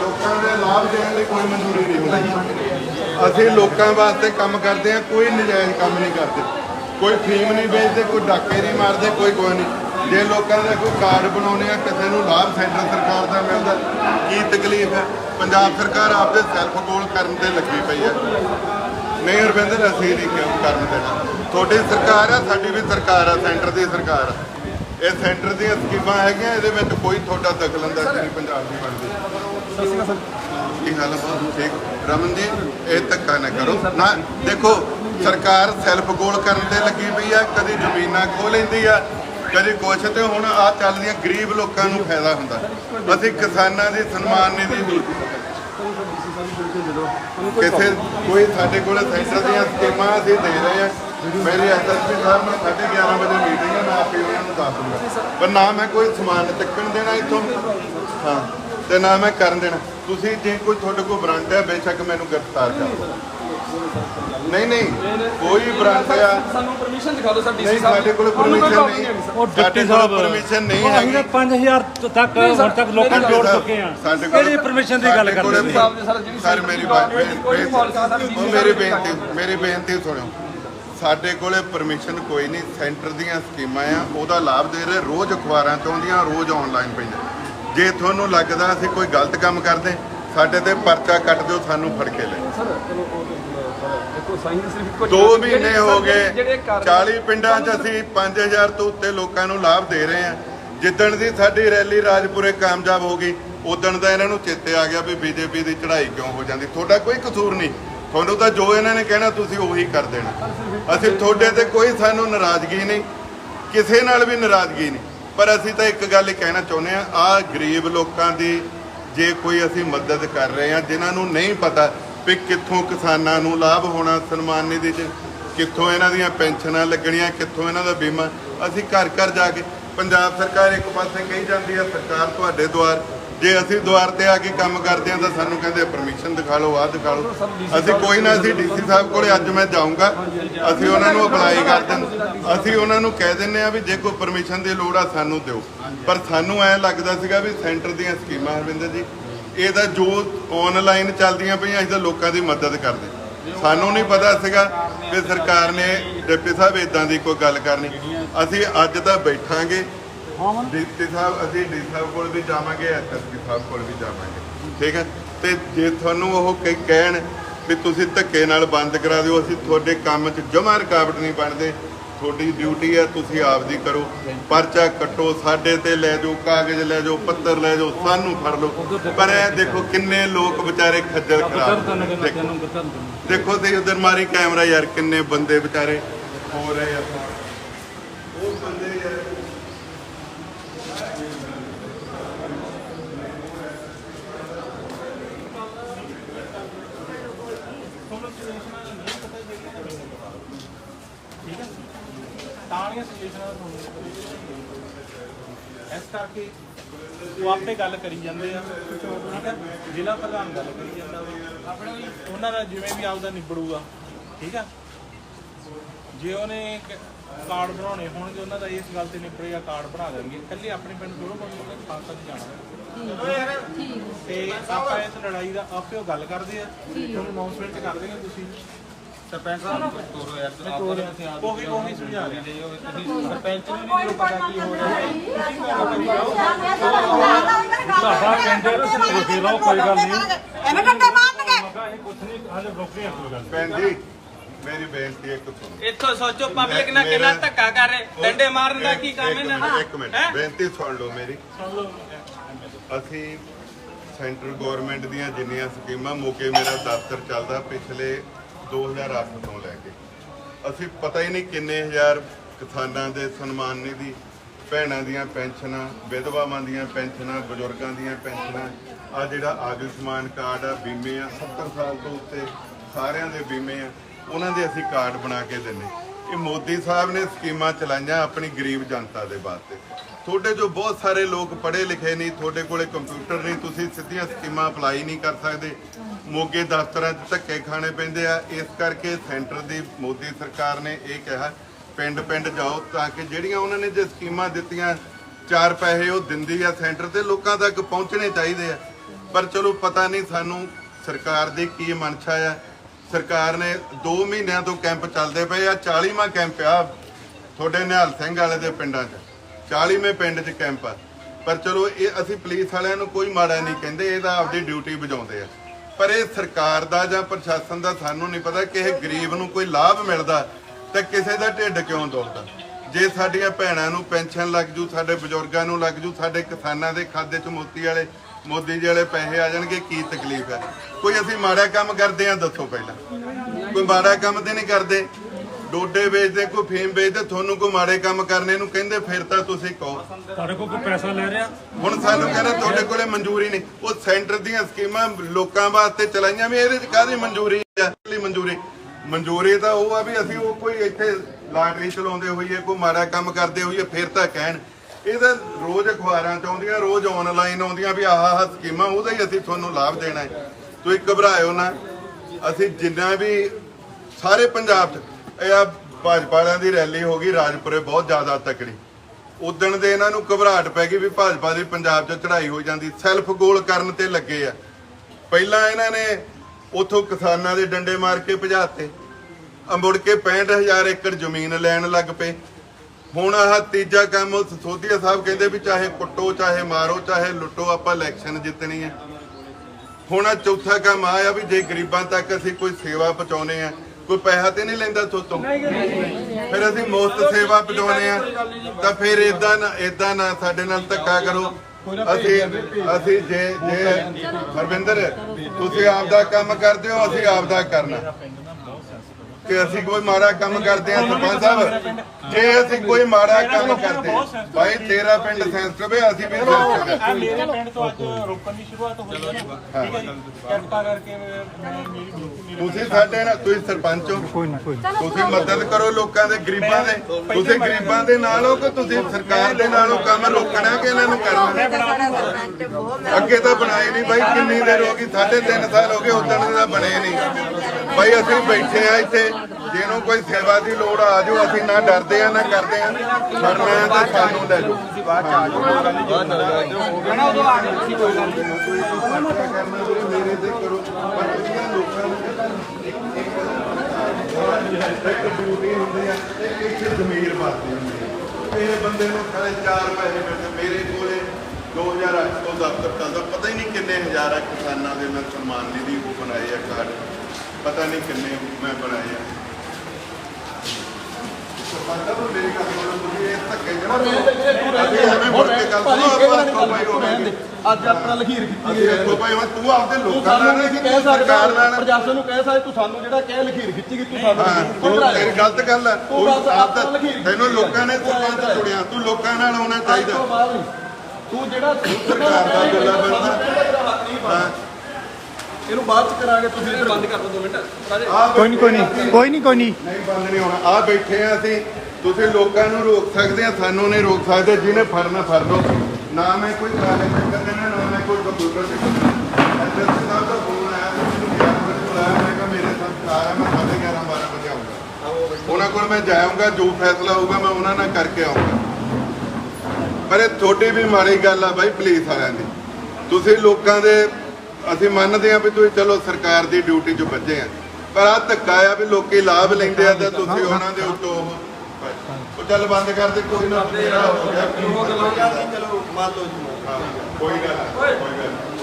ਲੋਕਾਂ ਦੇ ਲਾਭ ਦੇਣ ਲਈ ਕੋਈ ਮਨਜ਼ੂਰੀ ਨਹੀਂ ਹੁੰਦੀ ਅਸੀਂ ਲੋਕਾਂ ਵਾਸਤੇ ਕੰਮ ਕਰਦੇ ਹਾਂ, ਕੋਈ ਨਜਾਇਜ਼ ਕੰਮ ਨਹੀਂ ਕਰਦੇ। ਕੋਈ ਫੀਮ ਨਹੀਂ ਵੇਚਦੇ, ਕੋਈ ਡਾਕੇ ਨਹੀਂ ਮਾਰਦੇ, ਕੋਈ ਕੋਈ ਨਹੀਂ। ਜੇ ਲੋਕਾਂ ਦੇ ਕੋਈ ਕਾਰਡ ਬਣਾਉਣੇ ਆ ਕਿਸੇ ਨੂੰ ਲਾਭ ਸੈਂਟਰ ਸਰਕਾਰ ਦਾ ਮਿਲਦਾ, ਕੀ ਤਕਲੀਫ ਹੈ? ਪੰਜਾਬ ਸਰਕਾਰ ਆਪਦੇ ਸੈਲਫ ਗੋਲ ਕਰਨ ਤੇ ਲੱਗੀ ਪਈ ਹੈ। ਨਹੀਂ ਅਰਵਿੰਦਰ ਅਸੀਂ ਨਹੀਂ ਕਿਉਂ ਕਰਨ ਦੇਣਾ? ਤੁਹਾਡੀ ਸਰਕਾਰ ਆ, ਸਾਡੀ ਵੀ ਸਰਕਾਰ ਆ, ਸੈਂਟਰ ਦੀ ਸਰਕਾਰ ਆ। ਇਹ ਸੈਂਟਰ ਦੀਆਂ ਸਕੀਮਾਂ ਹੈਗੀਆਂ, ਇਹਦੇ ਵਿੱਚ ਕੋਈ ਤੁਹਾਡਾ ਦਖਲਅੰਦਾਜ਼ੀ ਨਹੀਂ, ਪੰਜਾਬ ਦੀ ਬਣਦੀ। ਕੀ ਹਾਲ ਬਹੁਤ ਠੀਕ? ਰਮਨ ਜੀ, ਇਹ ਧੱਕਾ ਨਾ ਕਰੋ। ਨਾ, ਦੇਖੋ, ਸਰਕਾਰ ਸੈਲਫ ਗੋਲ ਕਰਨ ਤੇ ਲੱਗੀ ਪਈ ਆ, ਕਦੀ ਜ਼ਮੀਨਾਂ ਖੋ ਲੈਂਦੀ ਆ, ਕਦੀ ਕੁਛ, ਤੇ ਹੁਣ ਆ ਚੱਲਦੀਆਂ ਗਰੀਬ ਲੋਕਾਂ ਨੂੰ ਫਾਇਦਾ ਹੁੰਦਾ। ਅਸੀਂ ਕਿਸਾਨਾਂ ਦੀ, ਸਨਮਾਨ ਨਿਧੀ ਦੀ ਕਿਸੇ, ਕੋਈ ਸਾਡੇ ਕੋਲ ਸੈਂਟਰ ਦੀਆਂ ਸਕੀਮਾਂ ਅਸੀਂ ਦੇ ਰਹੇ ਆ। ਮੇਰੀ ਐਸਐਸਪੀ ਸਾਹਿਬ ਨਾਲ 11:30 ਵਜੇ ਮੀਟਿੰਗ ਹੈ ਮੈਂ ਆਪੇ ਉਹਨਾਂ ਨੂੰ ਦੱਸ ਦੂੰਗਾ। ਪਰ ਨਾ ਮੈਂ ਕੋਈ ਸਮਾਨ ਚੱਕਣ ਦੇਣਾ ਇੱਥੋਂ। ਹਾਂ ਤੇ ਨਾ ਮੈਂ ਕਰਨ ਦੇਣਾ। ਤੁਸੀਂ ਜੇ ਕੋਈ ਤੁਹਾਡੇ ਕੋਲ ਬ੍ਰਾਂਡ ਹੈ ਬੇਸ਼ੱਕ ਮੈਨੂੰ ਗ੍ਰਿਫਤਾਰ ਕਰ ਦਿਓ। ਨਹੀਂ ਨਹੀਂ ਕੋਈ ਬ੍ਰਾਂਡ ਆ ਸਾਨੂੰ ਪਰਮਿਸ਼ਨ ਦਿਖਾ ਦਿਓ ਸਰ ਡੀਸੀ ਸਾਹਿਬ ਸਾਡੇ ਕੋਲ ਪਰਮਿਸ਼ਨ ਨਹੀਂ। ਹੈ ਉਹ ਸਾਡੇ ਡਿਪਟੀ ਕੋਲ ਸਾਹਿਬ ਪਰਮਿਸ਼ਨ ਨਹੀਂ ਉਹ ਅਸੀਂ ਹੈਗੀ। ਤਾਂ 5000 ਤੱਕ ਹੁਣ ਤੱਕ ਲੋਕਾਂ ਨੂੰ ਜੋੜ ਚੁੱਕੇ ਆ। ਸਾਡੇ ਕੋਲ- ਕਿਹੜੀ ਪਰਮਿਸ਼ਨ ਦੀ ਗੱਲ ਕਰਦੇ ਸਰ ਮੇਰੀ ਬਾਤ ਮੇਰੀ ਬੇਨਤੀ ਮੇਰੀ ਬੇਨਤੀ ਸੁਣਿਓ। ਸਾਡੇ ਕੋਲੇ ਪਰਮਿਸ਼ਨ ਕੋਈ ਨਹੀਂ ਸੈਂਟਰ ਦੀਆਂ ਸਕੀਮਾਂ ਆ ਉਹਦਾ ਲਾਭ ਦੇ ਰਹੇ ਰੋਜ਼ ਅਖਬਾਰਾਂ ਚ ਆਉਂਦੀਆਂ ਰੋਜ਼ ਆਨਲਾਈਨ ਪੈਂਦੇ। ਜੇ ਤੁਹਾਨੂੰ ਲੱਗਦਾ ਅਸੀਂ ਕੋਈ ਗਲਤ ਕੰਮ ਕਰਦੇ ਸਾਡੇ ਤੇ ਪਰਚਾ ਕੱਟ ਦਿਓ ਸਾਨੂੰ ਫੜ ਕੇ ਲੈ। ਦੋ ਮਹੀਨੇ ਹੋ ਗਏ ਜਿਹੜੇ ਕਾਰਨ 40 ਪਿੰਡਾਂ 'ਚ ਅਸੀਂ 5000 ਤੋਂ ਉੱਤੇ ਲੋਕਾਂ ਨੂੰ ਲਾਭ ਦੇ ਰਹੇ ਹਾਂ ਜਿੱਦਣ ਦੀ ਸਾਡੀ ਰੈਲੀ ਰਾਜਪੁਰੇ ਕਾਮਯਾਬ ਹੋ ਗਈ ਉਦਣ ਦਾ ਇਹਨਾਂ ਨੂੰ ਚੇਤੇ ਆ ਗਿਆ ਵੀ ਬੀਜੇਪੀ ਦੀ ਚੜ੍ਹਾਈ ਕਿਉਂ ਹੋ ਜਾਂਦੀ। ਤੁਹਾਡਾ ਕੋਈ ਕਸੂਰ ਨਹੀਂ। ਤੁਹਾਨੂੰ ਤਾਂ ਜੋ ਇਹਨਾਂ ਨੇ ਕਹਿਣਾ, ਤੁਸੀਂ ਉਹੀ ਕਰ ਦੇਣਾ। ਅਸੀਂ ਤੁਹਾਡੇ ਤੇ ਕੋਈ ਸਾਨੂੰ ਨਾਰਾਜ਼ਗੀ ਨਹੀਂ, ਕਿਸੇ ਨਾਲ ਵੀ ਨਾਰਾਜ਼ਗੀ ਨਹੀਂ। ਪਰ ਅਸੀਂ ਤਾਂ ਇੱਕ ਗੱਲ ਕਹਿਣਾ ਚਾਹੁੰਦੇ ਆ ਆ ਗਰੀਬ ਲੋਕਾਂ ਦੀ ਜੇ ਕੋਈ ਅਸੀਂ ਮਦਦ ਕਰ ਰਹੇ ਹਾਂ, ਜਿਨ੍ਹਾਂ ਨੂੰ ਨਹੀਂ ਪਤਾ ਵੀ ਕਿੱਥੋਂ ਕਿਸਾਨਾਂ ਨੂੰ ਲਾਭ ਹੋਣਾ ਸਨਮਾਨ ਨਿਧੀ ਚ, ਕਿੱਥੋਂ ਇਹਨਾਂ ਦੀਆਂ ਪੈਨਸ਼ਨਾਂ ਲੱਗਣੀਆਂ, ਕਿੱਥੋਂ ਇਹਨਾਂ ਦਾ ਬੀਮਾ, ਅਸੀਂ ਘਰ ਘਰ ਜਾ ਕੇ ਪੰਜਾਬ ਸਰਕਾਰ ਇੱਕ ਪਾਸੇ ਕਹੀ ਜਾਂਦੀ ਹੈ, ਸਰਕਾਰ ਤੁਹਾਡੇ ਦੁਆਰ ਜੇ ਅਸੀਂ ਦੁਆਰ ਤੇ ਆ ਕੇ ਕੰਮ ਕਰਦੇ ਹਾਂ ਤਾਂ ਸਾਨੂੰ ਕਹਿੰਦੇ ਪਰਮਿਸ਼ਨ ਦਿਖਾ ਲਓ, ਆਹ ਦਿਖਾ ਲਓ। ਅਸੀਂ ਕੋਈ ਨਾ, ਅਸੀਂ ਡੀਸੀ ਸਾਹਿਬ ਕੋਲੇ ਅੱਜ ਮੈਂ ਜਾਊਂਗਾ। ਅਸੀਂ ਉਹਨਾਂ ਨੂੰ ਅਪਲਾਈ ਕਰ ਦਿੰਦੇ ਅਸੀਂ ਉਹਨਾਂ ਨੂੰ ਕਹਿ ਦਿੰਨੇ ਆ ਵੀ ਜੇ ਕੋਈ ਪਰਮਿਸ਼ਨ ਦੀ ਲੋੜ ਆ, ਸਾਨੂੰ ਦਿਓ। ਪਰ ਸਾਨੂੰ ਐ ਲੱਗਦਾ ਸੀਗਾ ਵੀ ਸੈਂਟਰ ਦੀਆਂ ਸਕੀਮਾਂ ਹਰਵਿੰਦਰ ਜੀ, ਇਹ ਤਾਂ ਜੋ ਆਨਲਾਈਨ ਚੱਲਦੀਆਂ ਪਈਆਂ, ਅਸੀਂ ਤਾਂ ਲੋਕਾਂ ਦੀ ਮਦਦ ਕਰਦੇ। ਸਾਨੂੰ ਨਹੀਂ ਪਤਾ ਸੀਗਾ ਕਿ ਸਰਕਾਰ ਨੇ, ਡਿਪਟੀ ਸਾਹਿਬ ਇਦਾਂ ਦੀ ਕੋਈ ਗੱਲ ਕਰਨੀ। ਅਸੀਂ ਅੱਜ ਤਾਂ ਬੈਠਾਂਗੇ। ਡਿਪਟੀ ਸਾਹਿਬ ਅਸੀਂ ਡੀ ਸਾਹਿਬ ਕੋਲ ਵੀ ਜਾਵਾਂਗੇ ਐਸਐਸਪੀ ਸਾਹਿਬ ਕੋਲ ਵੀ ਜਾਵਾਂਗੇ। ਠੀਕ ਹੈ? ਤੇ ਜੇ ਤੁਹਾਨੂੰ ਉਹ ਕਹੀ ਕਹਿਣ ਵੀ ਤੁਸੀਂ ਧੱਕੇ ਨਾਲ ਬੰਦ ਕਰਾ ਦਿਓ ਅਸੀਂ ਤੁਹਾਡੇ ਕੰਮ 'ਚ ਜਮਾ ਰੁਕਾਵਟ ਨਹੀਂ ਬਣਦੇ। ਤੁਹਾਡੀ ਡਿਊਟੀ ਹੈ ਤੁਸੀਂ ਆਪਦੀ ਕਰੋ। ਪਰਚਾ ਕੱਟੋ ਸਾਡੇ ਤੇ ਲੈ ਜਾਓ ਕਾਗਜ਼ ਲੈ ਜਾਓ ਪੱਤਰ ਲੈ ਜਾਓ ਸਾਨੂੰ ਫੜ ਲਓ। ਪਰ ਇਹ ਦੇਖੋ ਕਿੰਨੇ ਲੋਕ ਵਿਚਾਰੇ ਖੱਜਲ ਖਰਾਬ ਦੇਖੋ। ਤੇ ਉਧਰ ਮਾਰੀ ਕੈਮਰਾ ਯਾਰ ਕਿੰਨੇ ਬੰਦੇ ਵਿਚਾਰੇ ਹੋ ਰਹੇ ਆ। ਤਾਲੀਆਂ ਸਿਚੁਏਸ਼ਨਾਂ ਤੁਹਾਨੂੰ ਇਸ ਕਰਕੇ ਉਹ ਆਪੇ ਗੱਲ ਕਰੀ ਜਾਂਦੇ ਆ। ਠੀਕ ਹੈ ਜ਼ਿਲ੍ਹਾ ਪ੍ਰਧਾਨ ਗੱਲ ਕਰੀ ਜਾਂਦਾ ਵਾ। ਆਪਣਾ ਵੀ ਉਹਨਾਂ ਦਾ ਜਿਵੇਂ ਵੀ ਆਪਦਾ ਨਿਬੜੂਗਾ। ਠੀਕ ਆ? ਜੇ ਉਹਨੇ ਕਾਰਡ ਬਣਾਉਣੇ ਹੋਣਗੇ ਉਹਨਾਂ ਦਾ ਇਸ ਗੱਲ ਤੇ ਨਿਬੜੇਗਾ ਕਾਰਡ ਬਣਾ ਦੇਣਗੇ। ਇਕੱਲੇ ਆਪਣੇ ਪਿੰਡ ਦੋੜੋ ਕੋਲ ਖਾਲਸਾ ਨਹੀਂ ਜਾਣਾ। ਤੇ ਆਪਾਂ ਇਸ ਲੜਾਈ ਦਾ ਆਪੇ ਉਹ ਗੱਲ ਕਰਦੇ ਆ। ਤੁਹਾਨੂੰ ਅਨਾਉਂਸਮੈਂਟ ਕਰ ਦੇਣਗੇ ਤੁਸੀਂ। ਸਰਪੰਚ ਸਾਹਿਬ ਤੋਰੋ ਯਾਰ ਮੈਂ ਤੋਰ। ਉਹੀ ਉਹੀ ਸਮਝਾ ਰਿਹਾ ਸਰਪੰਚ ਨੂੰ ਨਹੀਂ ਪਤਾ ਕੀ ਹੋ ਰਿਹਾ। ਸਾਡਾ ਪਿੰਡ ਤੁਸੀਂ ਰਹੋ ਕੋਈ ਗੱਲ ਨਹੀਂ। ਐਵੇਂ ਡੰਡੇ ਮਾਰਨਗੇ। ਮਗਾ ਇਹ ਕੁਛ ਨਹੀਂ ਹਜੇ ਰੋਕੀਆਂ ਕੋਈ ਗੱਲ ਭੈਣ ਜੀ ਮੇਰੀ ਬੇਨਤੀ ਇੱਕ ਸੁਣੋ ਇੱਥੋਂ ਸੋਚੋ ਪਬਲਿਕ ਨਾਲ ਮੇਰਾ- ਕਿੰਨਾ ਧੱਕਾ ਕਰ ਰਹੇ। ਡੰਡੇ ਮਾਰਨ ਦਾ ਕੀ ਕੰਮ ਇੱਕ ਇਹਨਾਂ ਮਿੰਟ, ਦਾ ਇੱਕ ਮਿੰਟ। ਹੈਂ? ਬੇਨਤੀ ਸੁਣ ਲਓ ਮੇਰੀ। ਅਸੀਂ ਸੈਂਟਰ ਗਵਰਨਮੈਂਟ ਦੀਆਂ ਜਿੰਨੀਆਂ ਸਕੀਮਾਂ ਮੌਕੇ ਮੇਰਾ ਦਫ਼ਤਰ ਚੱਲਦਾ। ਪਿਛਲੇ 2008 ਤੋਂ ਲੈ ਕੇ। ਅਸੀਂ ਪਤਾ ਹੀ ਨਹੀਂ ਕਿੰਨੇ ਹਜ਼ਾਰ ਕਿਸਾਨਾਂ ਦੇ ਸਨਮਾਨ ਨਿਧੀ, ਭੈਣਾਂ ਦੀਆਂ ਪੈਨਸ਼ਨਾਂ, ਵਿਧਵਾਵਾਂ ਦੀਆਂ ਪੈਨਸ਼ਨਾਂ, ਬਜ਼ੁਰਗਾਂ ਦੀਆਂ ਪੈਨਸ਼ਨਾਂ ਆ ਜਿਹੜਾ ਆਯੁਸ਼ਮਾਨ ਕਾਰਡ ਆ, ਬੀਮੇ ਆ 70 ਸਾਲ ਤੋਂ ਉੱਤੇ ਸਾਰਿਆਂ ਦੇ ਬੀਮੇ ਆ, ਉਹਨਾਂ ਦੇ ਅਸੀਂ ਕਾਰਡ ਬਣਾ ਕੇ ਦਿੰਨੇ ਇਹ ਮੋਦੀ ਸਾਹਿਬ ਨੇ ਸਕੀਮਾਂ ਚਲਾਈਆਂ ਆਪਣੀ ਗਰੀਬ ਜਨਤਾ ਦੇ ਵਾਸਤੇ। ਤੁਹਾਡੇ ਜੋ ਬਹੁਤ ਸਾਰੇ ਲੋਕ ਪੜ੍ਹੇ ਲਿਖੇ ਨਹੀਂ, ਤੁਹਾਡੇ ਕੋਲੇ ਕੰਪਿਊਟਰ ਨਹੀਂ, ਤੁਸੀਂ ਸਿੱਧੀਆਂ ਸਕੀਮਾਂ ਅਪਲਾਈ ਨਹੀਂ ਕਰ ਸਕਦੇ। ਮੋਗੇ ਦਫ਼ਤਰਾਂ 'ਚ ਧੱਕੇ ਖਾਣੇ ਪੈਂਦੇ ਆ। ਇਸ ਕਰਕੇ ਸੈਂਟਰ ਦੀ ਮੋਦੀ ਸਰਕਾਰ ਨੇ ਇਹ ਕਿਹਾ, ਪਿੰਡ ਪਿੰਡ ਜਾਓ ਤਾਂ ਕਿ ਜਿਹੜੀਆਂ ਉਹਨਾਂ ਨੇ ਜੇ ਸਕੀਮਾਂ ਦਿੱਤੀਆਂ, ਚਾਰ ਪੈਸੇ ਉਹ ਦਿੰਦੀ ਆ ਸੈਂਟਰ ਤੇ, ਲੋਕਾਂ ਤੱਕ ਪਹੁੰਚਣੇ ਚਾਹੀਦੇ ਆ। ਪਰ ਚਲੋ ਪਤਾ ਨਹੀਂ ਸਾਨੂੰ ਸਰਕਾਰ ਦੀ ਕੀ ਮਨਸ਼ਾ ਆ। ਸਰਕਾਰ ਨੇ 2 ਮਹੀਨਿਆਂ ਤੋਂ ਕੈਂਪ ਚੱਲਦੇ ਪਏ ਆ 40ਵਾਂ ਕੈਂਪ ਆ, ਤੁਹਾਡੇ ਨਿਹਾਲ ਸਿੰਘ ਵਾਲੇ ਦੇ ਪਿੰਡਾਂ 'ਚ। 40ਵੇਂ ਪਿੰਡ 'ਚ ਕੈਂਪ ਆ। ਪਰ ਚਲੋ ਇਹ ਅਸੀਂ ਪੁਲਿਸ ਵਾਲਿਆਂ ਨੂੰ ਕੋਈ ਮਾੜਾ ਨਹੀਂ ਕਹਿੰਦੇ, ਇਹ ਤਾਂ ਆਪਦੀ ਡਿਊਟੀ ਵਜਾਉਂਦੇ ਆ। ਪਰ ਇਹ ਸਰਕਾਰ ਦਾ ਜਾਂ ਪ੍ਰਸ਼ਾਸਨ ਦਾ ਸਾਨੂੰ ਨਹੀਂ ਪਤਾ ਕਿ ਇਹ ਗਰੀਬ ਨੂੰ ਕੋਈ ਲਾਭ ਮਿਲਦਾ ਤਾਂ ਕਿਸੇ ਦਾ ਢਿੱਡ ਕਿਉਂ ਦੁਖਦਾ। ਜੇ ਸਾਡੀਆਂ ਭੈਣਾਂ ਨੂੰ ਪੈਨਸ਼ਨ ਲੱਗ ਜੂ, ਸਾਡੇ ਬਜ਼ੁਰਗਾਂ ਨੂੰ ਲੱਗ ਜੂ, ਸਾਡੇ ਕਿਸਾਨਾਂ ਦੇ ਖਾਤੇ 'ਚ ਮੋਤੀ ਵਾਲੇ, ਮੋਦੀ ਜੀ ਵਾਲੇ ਪੈਸੇ ਆ ਜਾਣਗੇ, ਕੀ ਤਕਲੀਫ ਹੈ? ਕੋਈ ਅਸੀਂ ਮਾੜਾ ਕੰਮ ਕਰਦੇ ਆ ਦੱਸੋ ਪਹਿਲਾਂ। ਕੋਈ ਮਾੜਾ ਕੰਮ ਤੇ ਨਹੀਂ ਕਰਦੇ। ਡੋਡੇ ਵੇਚਦੇ ਕੋਈ ਫੀਮ ਵੇਚਦੇ ਤੁਹਾਨੂੰ ਕੋਈ ਮਾੜੇ ਕੰਮ ਕਰਨੇ ਨੂੰ ਕਹਿੰਦੇ ਫਿਰ ਤਾਂ ਤੁਸੀਂ ਕਹੋ। ਤੁਹਾਡੇ ਕੋਲ ਕੋਈ ਪੈਸਾ ਲੈ ਰਿਹਾ? ਹੁਣ ਸਾਨੂੰ ਕਹਿੰਦੇ ਤੁਹਾਡੇ ਕੋਲੇ ਮਨਜ਼ੂਰੀ ਨਹੀਂ। ਉਹ ਸੈਂਟਰ ਦੀਆਂ ਸਕੀਮਾਂ ਲੋਕਾਂ ਵਾਸਤੇ ਚਲਾਈਆਂ ਵੀ ਇਹਦੇ ਚ ਕਾਹਦੀ ਮਨਜ਼ੂਰੀ ਹੈ ਲਈ ਮਨਜ਼ੂਰੀ? ਮਨਜ਼ੂਰੀ ਤਾਂ ਉਹ ਆ ਵੀ ਅਸੀਂ ਉਹ ਕੋਈ ਇੱਥੇ ਲਾਟਰੀ ਚਲਾਉਂਦੇ ਹੋਈਏ ਕੋਈ ਮਾੜਾ ਕੰਮ ਕਰਦੇ ਹੋਈਏ ਫਿਰ ਤਾਂ ਕਹਿਣ। ਇਹ ਤਾਂ ਰੋਜ਼ ਅਖਬਾਰਾਂ ਚ ਆਉਂਦੀਆਂ ਰੋਜ਼ ਆਨਲਾਈਨ ਆਉਂਦੀਆਂ ਵੀ ਆਹ ਆਹ ਸਕੀਮਾਂ ਉਹਦਾ ਹੀ ਅਸੀਂ ਤੁਹਾਨੂੰ ਲਾਭ ਦੇਣਾ ਹੈ। ਤੁਸੀਂ ਘਬਰਾਇਓ ਨਾ। ਅਸੀਂ ਜਿੰਨਾ ਵੀ ਸਾਰੇ ਪੰਜਾਬ 'ਚ ਇਹ ਆ ਭਾਜਪਾ ਵਾਲਿਆਂ ਦੀ ਰੈਲੀ ਹੋ ਗਈ ਰਾਜਪੁਰੇ ਬਹੁਤ ਜ਼ਿਆਦਾ ਤਕੜੀ। ਉਦਣ ਦੇ ਇਹਨਾਂ ਨੂੰ ਘਬਰਾਹਟ ਪੈ ਗਈ ਵੀ ਭਾਜਪਾ ਦੀ ਪੰਜਾਬ 'ਚ ਚੜ੍ਹਾਈ ਹੋ ਜਾਂਦੀ ਸੈਲਫ ਗੋਲ ਕਰਨ ਤੇ ਲੱਗੇ ਆ। ਪਹਿਲਾਂ ਇਹਨਾਂ ਨੇ ਉਥੋਂ ਕਿਸਾਨਾਂ ਦੇ ਡੰਡੇ ਮਾਰ ਕੇ ਭਜਾਤੇ ਆ ਮੁੜ ਕੇ 65000 ਏਕੜ ਜ਼ਮੀਨ ਲੈਣ ਲੱਗ ਪਏ। ਹੁਣ ਆਹ ਤੀਜਾ ਕੰਮ ਉਹ ਸੋਧੀਆ ਸਾਹਿਬ ਕਹਿੰਦੇ ਵੀ ਚਾਹੇ ਕੁੱਟੋ, ਚਾਹੇ ਮਾਰੋ, ਚਾਹੇ ਲੁੱਟੋ, ਆਪਾਂ ਇਲੈਕਸ਼ਨ ਜਿੱਤਣੀ ਹੈ ਹੁਣ ਆ ਚੌਥਾ ਕੰਮ ਆਇਆ ਵੀ ਜੇ ਗਰੀਬਾਂ ਤੱਕ ਅਸੀਂ ਕੋਈ ਸੇਵਾ ਪਹੁੰਚਾਉਨੇ ਆ ਕੋਈ ਪੈਸਾ ਤੇ ਨਹੀਂ ਲੈਂਦਾ ਸੋਤੋਂ। ਫਿਰ ਅਸੀਂ ਮੁਫਤ ਸੇਵਾ ਪਹੁੰਚਾਉਨੇ ਆ। ਤਾਂ ਫਿਰ ਇਦਾਂ ਨਾ ਇਦਾਂ ਨਾ ਸਾਡੇ ਨਾਲ ਧੱਕਾ ਕਰੋ। ਅਸੀਂ ਅਸੀਂ ਜੇ ਜੇ ਹਰਵਿੰਦਰ, ਤੁਸੀਂ ਆਪਦਾ ਕੰਮ ਕਰਦੇ ਹੋ, ਅਸੀਂ ਆਪਦਾ ਕਰਨਾ। ਕਿ ਅਸੀਂ ਕੋਈ ਮਾੜਾ ਕੰਮ ਕਰਦੇ ਆ ਸਰਪੰਚ ਸਾਹਿਬ। ਜੇ ਅਸੀਂ ਕੋਈ ਮਾੜਾ ਕੰਮ ਕਰਦੇ ਭਾਈ ਤੇਰਾ ਪਿੰਡ ਸੈਂਸਿਟਿਵ ਹੈ ਅਸੀਂ ਵੀ sensitive ਹੈ ਆ ਮੇਰੇ ਪਿੰਡ ਤੋਂ ਅੱਜ ਰੋਕਣ ਦੀ ਸ਼ੁਰੂਆਤ ਹੋਈ ਹੈ। ਨਾ ਠੀਕ ਹੈ ਜੀ? ਕਿਰਪਾ ਕਰਕੇ ਮੈਂ- ਮੇਰੀ ਬੇਨਤੀ ਤੁਸੀਂ ਸਾਡੇ ਨਾਲ ਤੁਸੀਂ ਸਰਪੰਚ ਹੋ। ਤੁਸੀਂ ਮਦਦ ਕਰੋ ਲੋਕਾਂ ਦੇ ਗਰੀਬਾਂ ਦੇ। ਤੁਸੀਂ ਗਰੀਬਾਂ ਦੇ ਨਾਲ ਹੋ ਕਿ ਤੁਸੀਂ ਸਰਕਾਰ ਦੇ ਨਾਲ ਹੋ? ਕੰਮ ਰੋਕਣਾ ਕਿ ਇਹਨਾਂ ਨੂੰ ਕਰਨਾ? ਅੱਗੇ ਤਾਂ ਬਣਾਏ ਨਹੀਂ ਬਾਈ ਕਿੰਨੀ ਦੇਰ ਹੋ ਗਈ? ਸਾਢੇ ਤਿੰਨ ਸਾਲ ਹੋ ਗਏ ਉਦੋਂ ਦੇ ਤਾਂ ਬਣੇ ਨਹੀਂ। ਬਾਈ, ਅਸੀਂ ਬੈਠੇ ਆ ਇੱਥੇ। ਜਿਹਨੂੰ ਕੋਈ ਸੇਵਾ ਦੀ ਲੋੜ ਆ ਜਾਓ ਅਸੀਂ ਨਾ ਡਰਦੇ ਆ, ਨਾ ਕਰਦੇ ਆ। ਕਰਨਾ ਹੈ ਤਾਂ ਸਾਨੂੰ ਲੈ ਜਾਓ ਮੇਰੇ ਤੇ ਕਰੋ। ਪਰ ਤੁਸੀਂ ਲੋਕਾਂ ਨੂੰ ਇੱਕ ਡਿਊਟੀ ਹੁੰਦੀ ਆ ਇੱਕ ਇੱਕ ਜ਼ਮੀਰ ਬਾਤੀ ਹੁੰਦੀ ਆ ਇਹ ਬੰਦੇ ਨੂੰ ਕਦੇ ਚਾਰ ਪੈਸੇ ਮਿਲਦੇ ਮੇਰੇ ਕੋਲੇ 2008 ਤੋਂ ਦਫ਼ਤਰ ਚੱਲਦਾ ਪਤਾ ਹੀ ਨਹੀਂ ਕਿੰਨੇ ਹਜ਼ਾਰ ਆ ਕਿਸਾਨਾਂ ਦੇ ਮੈਂ ਸਨਮਾਨ ਨਿਧੀ ਉਹ ਬਣਾਏ ਆ ਕਾਰਡ ਪਤਾ ਨਹੀਂ ਕਿੰਨੇ ਮੈਂ ਬਣਾਏ ਆ ਸਰਪੰਚ ਮੇਰੀ ਇਹ ਧੱਕੇ ਮੁੜ ਕੇ ਗੱਲ ਸੁਣੋ ਆਪਾਂ ਅੱਜ ਆਪਣਾ ਲਖੀਰ ਕੀਤੀ ਤੂੰ ਆਪਦੇ ਲੋਕਾਂ ਨਾਲ ਨਹੀਂ ਨਹੀਂ ਕਹਿ ਸਰਕਾਰ ਸਕਦਾ ਨਾਲ। ਪ੍ਰਸ਼ਾਸਨ ਨੂੰ ਕਹਿ ਸਕਦਾ ਤੂੰ ਸਾਨੂੰ ਜਿਹੜਾ ਕਹਿ ਲਖੀਰ ਖਿੱਚੀ ਗਈ ਤੂੰ ਸਾਨੂੰ ਤੇਰੀ ਗਲਤ ਗੱਲ ਹੈ। ਤੂੰ ਤੈਨੂੰ ਲੋਕਾਂ ਨੇ ਸਰਪੰਚ ਚੁਣਿਆ ਤੂੰ ਲੋਕਾਂ ਨਾਲ ਤੋਂ ਚਾਹੀਦਾ। ਤੂੰ ਜਿਹੜਾ ਸਰਕਾਰ ਦਾ ਗੱਲਾਂ ਹਾਂ। ਇਹਨੂੰ ਬਾਅਦ ਚ ਕਰਾਂਗੇ ਤੁਸੀਂ ਬੰਦ ਕਰ ਦਿਓ 2 ਮਿੰਟ। ਕੋਈ ਨਹੀਂ ਕੋਈ ਨਹੀਂ ਕੋਈ ਨਹੀਂ ਕੋਈ ਨਹੀਂ ਨਹੀਂ ਬੰਦ ਨਹੀਂ ਹੋਣਾ। ਆ ਬੈਠੇ ਆ ਅਸੀਂ। ਤੁਸੀਂ ਲੋਕਾਂ ਨੂੰ ਰੋਕ ਸਕਦੇ ਆ ਸਾਨੂੰ ਨਹੀਂ ਰੋਕ ਸਕਦੇ। ਜਿਹਨੇ ਫੜਨਾ ਫੜ ਲਓ। ਨਾ ਮੈਂ ਕੋਈ ਕਾਗਜ਼ ਚੱਕਰ ਦੇਣਾ ਨਾ ਮੈਂ ਕੋਈ ਕੰਪਿਊਟਰ ਚੱਕਰ ਐਸਐਸਪੀ ਸਾਹਿਬ ਦਾ ਫੋਨ ਆਇਆ ਤੇ ਮੈਨੂੰ ਕਿਹਾ ਮੈਂ ਬੁਲਾਇਆ ਮੈਂ ਕਿਹਾ ਮੇਰੇ ਆ ਮੈਂ 11:30 12 ਵਜੇ ਆਉਂਗਾ ਉਹਨਾਂ ਕੋਲ ਮੈਂ ਜਾਊਂਗਾ ਜੋ ਫੈਸਲਾ ਹੋਊਗਾ ਮੈਂ ਉਹਨਾਂ ਨਾਲ ਕਰਕੇ ਆਉਂਗਾ ਪਰ ਇਹ ਤੁਹਾਡੀ ਵੀ ਮਾੜੀ ਗੱਲ ਆ ਬਾਈ ਪੁਲਿਸ ਵਾਲਿਆਂ ਦੀ। ਤੁਸੀਂ ਲੋਕਾਂ ਦੇ ਅਸੀਂ ਮੰਨਦੇ ਆ ਵੀ ਤੁਸੀਂ ਚਲੋ ਸਰਕਾਰ ਦੀ ਡਿਊਟੀ 'ਚ ਬੱਝੇ ਆ। ਪਰ ਆ ਧੱਕਾ ਆ ਵੀ ਲੋਕੀ ਲਾਭ ਲੈਂਦੇ ਆ ਤਾਂ ਤੁਸੀਂ ਉਹਨਾਂ ਦੇ ਉੱਤੋਂ ਉਹ ਚੱਲ ਬੰਦ ਕਰ ਦੇ ਕੋਈ ਨਾ। ਮੇਰਾ ਹੋ ਗਿਆ ਚਲੋ। ਮੰਨ ਲਓ ਕੋਈ ਗੱਲ ਕੋਈ ਗੱਲ।